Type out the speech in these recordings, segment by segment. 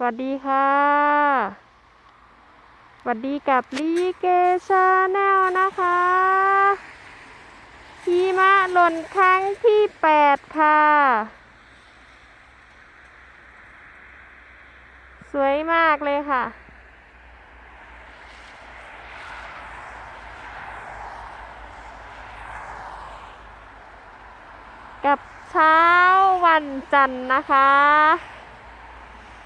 สวัสดีค่ะ สวัสดีกับลีเกชาแนลนะคะหิมะหล่นครั้งที่แปดค่ะ สวยมากเลยค่ะ กับเช้าวันจันทร์นะคะ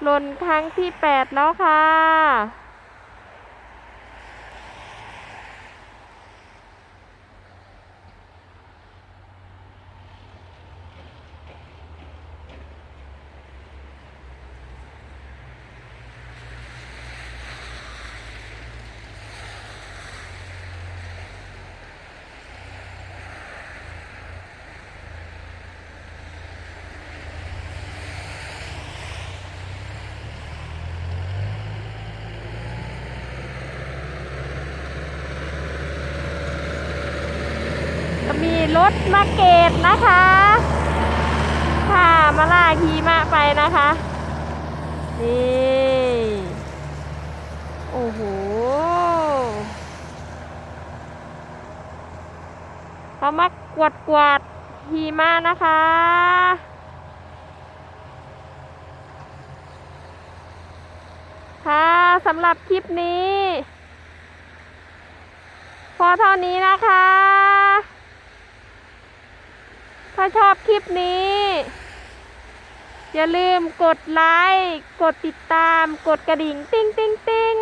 หล่นครั้งที่แปดแล้วค่ะ มีรถมาเกตนะคะ ค่ะมาลาฮีมะไปนะคะ นี่ โอ้โห เขามากวดกวดฮีมะนะคะค่ะสำหรับคลิปนี้ พอเท่านี้นะคะ ถ้าชอบคลิปนี้ อย่าลืมกดไลค์กดติดตาม กดกระดิ่ง ติ้งติ้งติ้ง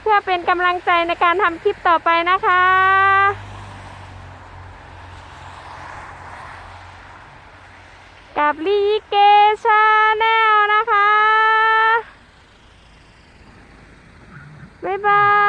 เพื่อเป็นกำลังใจในการทำคลิปต่อไปนะคะกับลีเกชาแนลนะคะ บ๊ายบาย